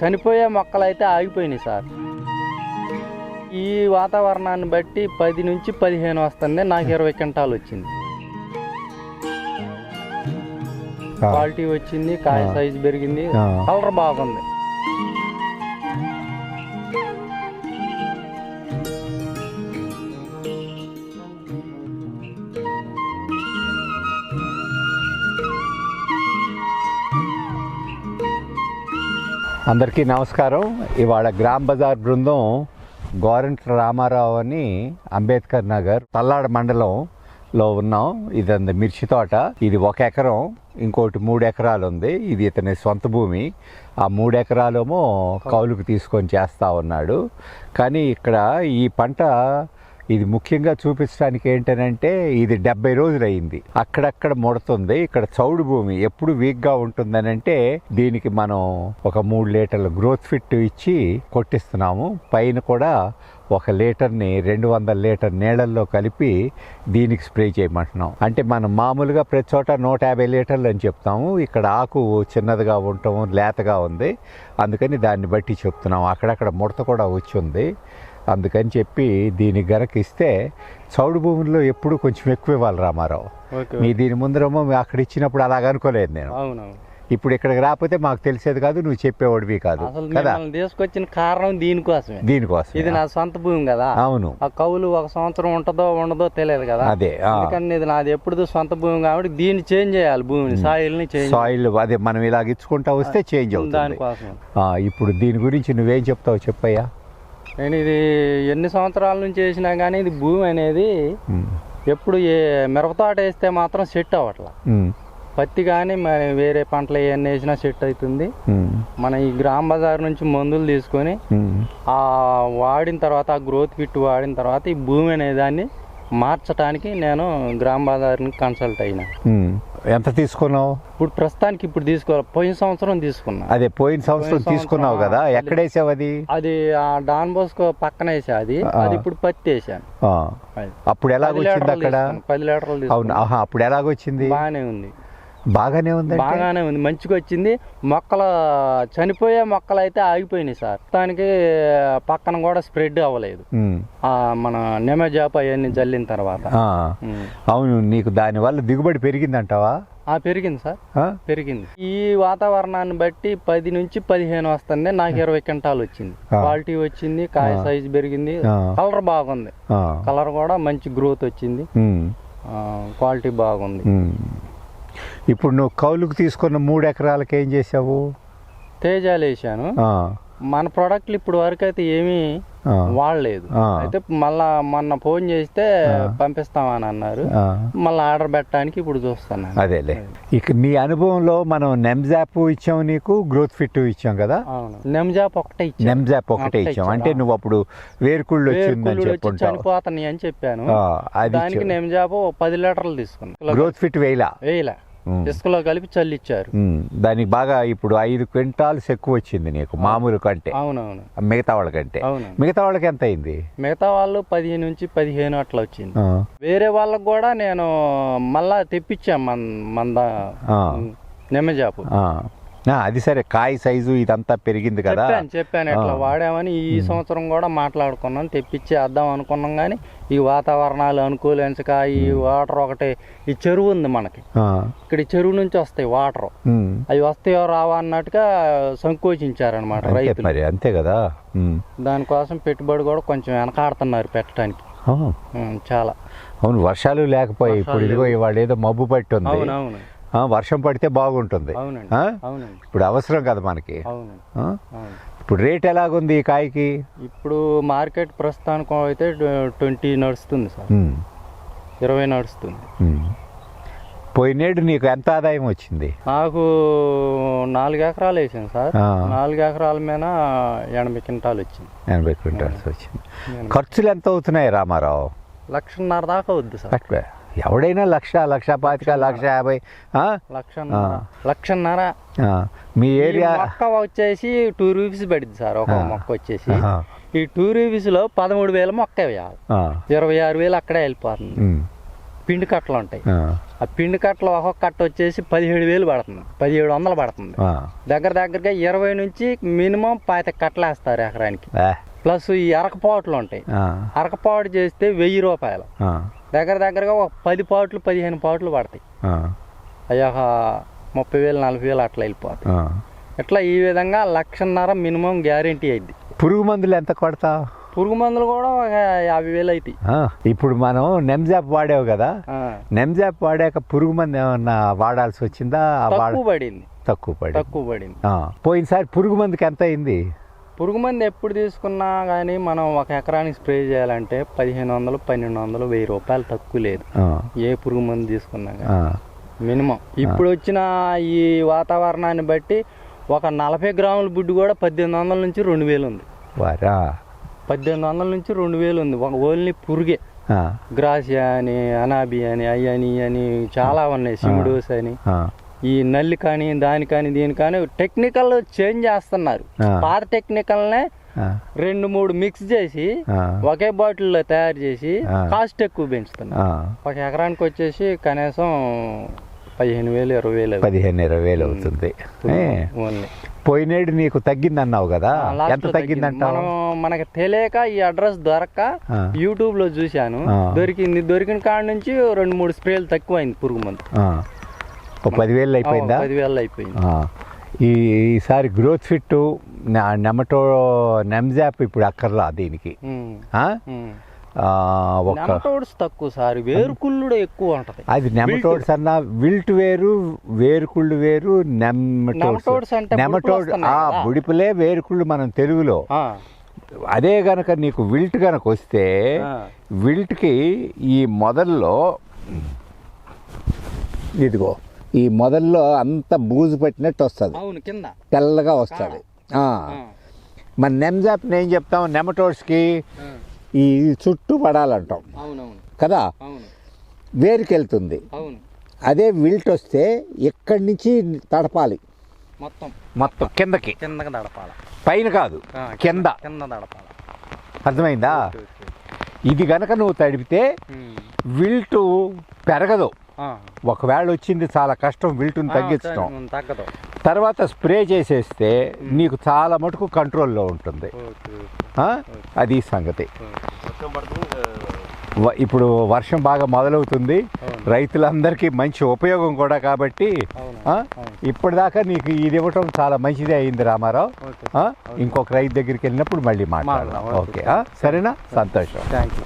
చనిపోయే మొక్కలు అయితే ఆగిపోయినాయి సార్ ఈ వాతావరణాన్ని బట్టి పది నుంచి పదిహేను వస్తుంది నాకు ఇరవై క్వింటాలు వచ్చింది. క్వాలిటీ వచ్చింది కాయ. సైజు పెరిగింది. కలర్ బాగుంది అందరికీ నమస్కారం. ఇవాళ గ్రామ్ బజార్ బృందం గోరంట రామారావు అని అంబేద్కర్ నగర్ తల్లాడ మండలంలో ఉన్నాం. ఇది మిర్చి తోట. ఇది ఒక ఎకరం ఇంకోటి మూడు ఎకరాలు ఉంది. ఇది ఇతని సొంత భూమి. ఆ మూడు ఎకరాలేమో కౌలుకు తీసుకొని చేస్తా ఉన్నాడు. కానీ ఇక్కడ ఈ పంట ఇది ముఖ్యంగా చూపించడానికి ఏంటనంటే ఇది డెబ్బై రోజులైంది అక్కడక్కడ ముడుతుంది. ఇక్కడ చౌడు భూమి ఎప్పుడు వీక్గా ఉంటుందనంటే దీనికి మనం ఒక మూడు లీటర్ల గ్రోత్ ఫిట్ ఇచ్చి కొట్టిస్తున్నాము. పైన కూడా ఒక లీటర్ని రెండు వందల లీటర్ నీళ్ళల్లో కలిపి దీనికి స్ప్రే చేయమంటున్నాం. అంటే మనం మామూలుగా ప్రతి చోట నూట యాభై లీటర్లు అని చెప్తాము. ఇక్కడ ఆకు చిన్నదిగా ఉండటం లేతగా ఉంది. అందుకని దాన్ని బట్టి చెప్తున్నాం. అక్కడక్కడ ముడత కూడా వచ్చి ఉంది అందుకని చెప్పి దీనికి గనక ఇస్తే చౌడు భూముల్లో ఎప్పుడు కొంచెం ఎక్కువ ఇవ్వాలి రామారావు. మీ దీని ముందరేమో అక్కడ ఇచ్చినప్పుడు అలాగ అనుకోలేదు నేను. ఇప్పుడు ఇక్కడికి రాకపోతే మాకు తెలిసేది కాదు నువ్వు చెప్పేవాడివి కాదు తీసుకొచ్చిన కారణం దీనికోసమే. దీనికోసం ఇది నా సొంత భూమి కదా. అవును. ఆ కౌలు ఒక సంవత్సరం ఉంటుందో ఉండదో తెలియదు కదా. అదే. అందుకని ఇది నాది ఎప్పుడు సొంత భూమి కాబట్టి దీన్ని చేంజ్ చేయాలి భూమిని సాయిల్ని చేంజ్ సాయిల్ అదే మనం ఇలాగ ఇచ్చుకుంటా వస్తే చేంజ్ అవుతుంది. దానికోసం ఇప్పుడు దీని గురించి నువ్వేం చెప్తావు చెప్పయ్యా. నేను ఇది ఎన్ని సంవత్సరాల నుంచి వేసినా కానీ ఇది భూమి అనేది ఎప్పుడు ఏ మిరపతోట వేస్తే మాత్రం సెట్ అవ్వట్లా. పత్తి కానీ మరి వేరే పంటలు ఏమన్నా వేసినా సెట్ అవుతుంది మన ఈ గ్రామ్ బజార్ నుంచి మందులు తీసుకొని. ఆ వాడిన తర్వాత ఆ గ్రోత్ కిట్ వాడిన తర్వాత ఈ భూమి అనే దాన్ని మార్చడానికి నేను గ్రామ్ బజార్ని కన్సల్ట్ అయినా. ఎంత తీసుకున్నావు? ఇప్పుడు ప్రస్తుతానికి ఇప్పుడు తీసుకోవాలి పోయిన సంవత్సరం తీసుకున్నా. అదే పోయిన సంవత్సరం తీసుకున్నావు కదా ఆ, ఎక్కడేసావు అది? అది ఆ డాన్ బోస్కో పక్కన వేసా అది. అది ఇప్పుడు పత్తి వేసాను. అప్పుడు ఎలాగొచ్చింది అక్కడ? పది లీటర్లు అవును? అప్పుడు ఎలాగొచ్చింది? బాగానే ఉంది. బాగానే ఉంది బాగానే ఉంది. మంచిగా వచ్చింది. మొక్కలు చనిపోయే మొక్కలు అయితే ఆగిపోయినాయి సార్. దానికి పక్కన కూడా స్ప్రెడ్ అవ్వలేదు. ఆ మన నెమజాప్ అవన్నీ జల్లిన తర్వాత. అవును నీకు దాని వల్ల దిగుబడి పెరిగిందంటావా? ఆ పెరిగింది సార్? పెరిగింది. ఈ వాతావరణాన్ని బట్టి పది నుంచి పదిహేను వస్తుంది. నాకు ఇరవై క్వింటాలు వచ్చింది. క్వాలిటీ వచ్చింది కాయ సైజు పెరిగింది. కలర్ బాగుంది. కలర్ కూడా మంచి గ్రోత్ వచ్చింది. క్వాలిటీ బాగుంది. ఇప్పుడు నువ్వు కౌలుకు తీసుకున్న మూడు ఎకరాలకి ఏం చేసావు తేజాలు వేసాను మన ప్రోడక్ట్లు ఇప్పుడు వరకు అయితే ఏమీ వాడలేదు. అయితే మళ్ళా మొన్న ఫోన్ చేస్తే పంపిస్తామని అన్నారు. మళ్ళీ ఆర్డర్ పెట్టడానికి ఇప్పుడు చూస్తున్నాను అదేలే. ఇక నీ అనుభవంలో మనం నెమ్జాప్ ఇచ్చాం నీకు గ్రోత్ ఫిట్ ఇచ్చాం కదా? నెమ్జాప్ ఒకటే ఇచ్చాను. నెమ్జాప్ ఒకటే ఇచ్చాం. ఇచ్చాం. అంటే నువ్వు అప్పుడు వేరుకుళ్ళు వచ్చిందని చెప్పుంటావు. చనిపోతున్నాయి అని చెప్పాను దానికి. నెమ్జాప్ పది లీటర్లు తీసుకున్నా. గ్రోత్ ఫిట్ వేయలా? వేయలే. ఇసుకలో కలిపి చల్లిచ్చారు. దానికి బాగా ఇప్పుడు ఐదు క్వింటాల్స్ ఎక్కువ వచ్చింది నీకు మామూలు కంటే. అవునవును. మిగతా వాళ్ళకంటే అవును మిగతా వాళ్ళకి ఎంత అయింది? మిగతా వాళ్ళు పదిహేను నుంచి పదిహేను అట్లా వచ్చింది. వేరే వాళ్ళకు కూడా నేను మళ్ళా తెప్పించాం మన మంద. నెమ్మజాపు అది సరే కాయ సైజు ఇదంతా పెరిగింది కదా. చెప్పాను చెప్పాను ఇట్లా. వాడామని ఈ సంవత్సరం కూడా మాట్లాడుకున్నాం తెప్పించి వేద్దాం అనుకున్నాం కానీ ఈ వాతావరణాలు అనుకూలించక ఈ వాటర్ ఒకటి ఈ చెరువు ఉంది మనకి. ఇక్కడ ఈ చెరువు నుంచి వస్తాయి వాటర్. అవి వస్తాయో రావా అన్నట్టుగా సంకోచించారనమాట రైతులు. మరి అంతే కదా. దానికోసం పెట్టుబడి కూడా కొంచెం వెనకాడుతున్నారు పెట్టడానికి. చాలా. అవును వర్షాలు లేకపోయాయి ఇప్పుడు ఇదిగో ఇవాళ ఏదో మబ్బు పట్టి ఉంది. అవునవును. ఆ, వర్షం పడితే బాగుంటుంది. ఇప్పుడు అవసరం కదా మనకి. ఇప్పుడు రేట్ ఎలాగుంది ఈ కాయకి? ఇప్పుడు మార్కెట్ ప్రస్తుతానికి అయితే ట్వంటీ నడుస్తుంది సార్. ఇరవై నడుస్తుంది. పోయినేడు నీకు ఎంత ఆదాయం వచ్చింది? నాకు నాలుగు ఎకరాలు వేసాను సార్. నాలుగు ఎకరాల మీద ఎనభై క్వింటాలు వచ్చింది. ఎనభై క్వింటాల్స్ వచ్చింది. ఖర్చులు ఎంత అవుతున్నాయి రామారావు? లక్షన్నర దాకా వద్దు సార్. ఎవడైనా లక్ష లక్ష పాతిక లక్ష యాభై? లక్షన్నర. మీ ఏరియా మొక్క వచ్చేసి టూ రూపీస్ పడింది సార్ ఒక. మొక్క వచ్చేసి. ఈ టూ రూపీస్లో పదమూడు వేల మొక్క వేయాలి. ఇరవై ఆరు వేలు అక్కడే వెళ్ళిపోతుంది. పిండి కట్టలు ఉంటాయి. ఆ, పిండి కట్టలు ఒక్కొక్క కట్ట వచ్చేసి పదిహేడు వేలు పడుతుంది. పదిహేడు వందలు పడుతుంది. దగ్గర దగ్గరగా ఇరవై నుంచి మినిమం పాతి కట్టలు వేస్తారు ఎకరానికి. ప్లస్ ఈ అరకపాట్లు ఉంటాయి. అరకపాటు చేస్తే వెయ్యి రూపాయలు. దగ్గర దగ్గరగా ఒక పది పాట్లు పదిహేను పాట్లు పడతాయి. అయ్యా ముప్పై వేలు నలభై వేలు అట్లా వెళ్ళిపోతాయి. ఇట్లా ఈ విధంగా లక్షన్నర మినిమం గ్యారంటీ అయింది పురుగు మందులు ఎంత కొడతావు? పురుగు మందులు కూడా ఒక యాభై వేలు అవుతాయి ఇప్పుడు మనం నెమ్జాప్ వాడావు కదా? ఆ, నెమ్జాప్ వాడాక పురుగు మందు ఏమన్నా వాడాల్సి వచ్చిందా? తక్కువ పడింది. తక్కువ పడి తక్కువ పడింది. పోయినసారి పురుగు మందుకి ఎంత అయింది? పురుగు మందు ఎప్పుడు తీసుకున్నా కానీ మనం ఒక ఎకరానికి స్ప్రే చేయాలంటే పదిహేను వందలు పన్నెండు వందలు వెయ్యి రూపాయలు తక్కువ లేదు. ఏ పురుగు మందు తీసుకున్నా మినిమం. ఇప్పుడు వచ్చిన ఈ వాతావరణాన్ని బట్టి ఒక నలభై గ్రాముల బుడ్డు కూడా పద్దెనిమిది వందల నుంచి రెండు వేలు ఉంది. పద్దెనిమిది వందల నుంచి రెండు వేలు ఉంది. ఒక ఓన్లీ పురుగే. గ్రాసియా అని అనాబి అని అయ్యని అని చాలా ఉన్నాయి. సిమిడోస్ అని. ఈ నల్లి కానీ దాని కానీ దీని కానీ టెక్నికల్ చేంజ్ చేస్తున్నారు. పాత టెక్నికల్నే రెండు మూడు మిక్స్ చేసి ఒకే బాటిల్లో తయారు చేసి. కాస్ట్ ఎక్కువ పెంచుతున్నారు. ఒక ఎకరానికి వచ్చేసి కనీసం పదిహేను వేలు ఇరవై వేలు. పదిహేను ఇరవై వేలు అవుతుంది. పోయినేడు నీకు తగ్గింది అన్నావు కదా ఎంత మనం మనకి తెలియక ఈ అడ్రస్ దొరక్క. యూట్యూబ్లో చూశాను. దొరికింది. దొరికిన కాడ నుంచి రెండు మూడు స్ప్రేలు తక్కువైంది పురుగు మందు. ఓ పదివేలు అయిపోయిందా? పదివేలు అయిపోయింది. ఈ ఈసారి గ్రోత్ ఫిట్ నెమటో నెమ్జాప్ ఇప్పుడు అక్కర్లా దీనికి. ఒక నెమటోడ్స్ తక్కువ సార్ వేరుకుళ్ళుడు ఎక్కువ ఉంటది. అది నెమటోడ్స్ అన్న విల్ట్ వేరు వేరుకుళ్ళు వేరు నెమటోడ్స్. నెమటోడ్ బుడిపులు వేరుకుళ్ళు మనం తెలుగులో. అదే గనక నీకు విల్ట్ గనక వస్తే. విల్ట్కి ఈ మొదల్లో ఇదిగో ఈ మొదల్లో అంత బూజు పట్టినట్టు వస్తుంది. అవును కింద. తెల్లగా వస్తుంది. మన నెమ్జాప్ ఏం చెప్తాం? నెమటోడ్స్కి ఈ చుట్టూ పడాలంటాం. కదా? అవును. వేరుకి వెళ్తుంది అవును. అదే విల్ట్ వస్తే ఇక్కడి నుంచి తడపాలి? మొత్తం. మొత్తం. కిందకి. కిందకి దడపాల పైన కాదు. కింద. కింద. దడపాల అర్థమైందా? ఇది గనక నువ్వు తడిపితే. విల్టు పెరగదు. ఒకవేళ వచ్చింది చాలా కష్టం విల్టుని తగ్గించడం. తర్వాత స్ప్రే చేసేస్తే నీకు చాలా మటుకు కంట్రోల్లో ఉంటుంది? అది సంగతి. ఇప్పుడు వర్షం బాగా మొదలవుతుంది. రైతులందరికీ మంచి ఉపయోగం కూడా కాబట్టి. ఇప్పటిదాకా నీకు ఇది ఇవ్వటం చాలా మంచిదే అయింది రామారావు? ఇంకొక రైతు దగ్గరికి వెళ్ళినప్పుడు మళ్ళీ మాట్లాడదాం. ఓకే. ఆ? సరేనా? సంతోషం. Thank you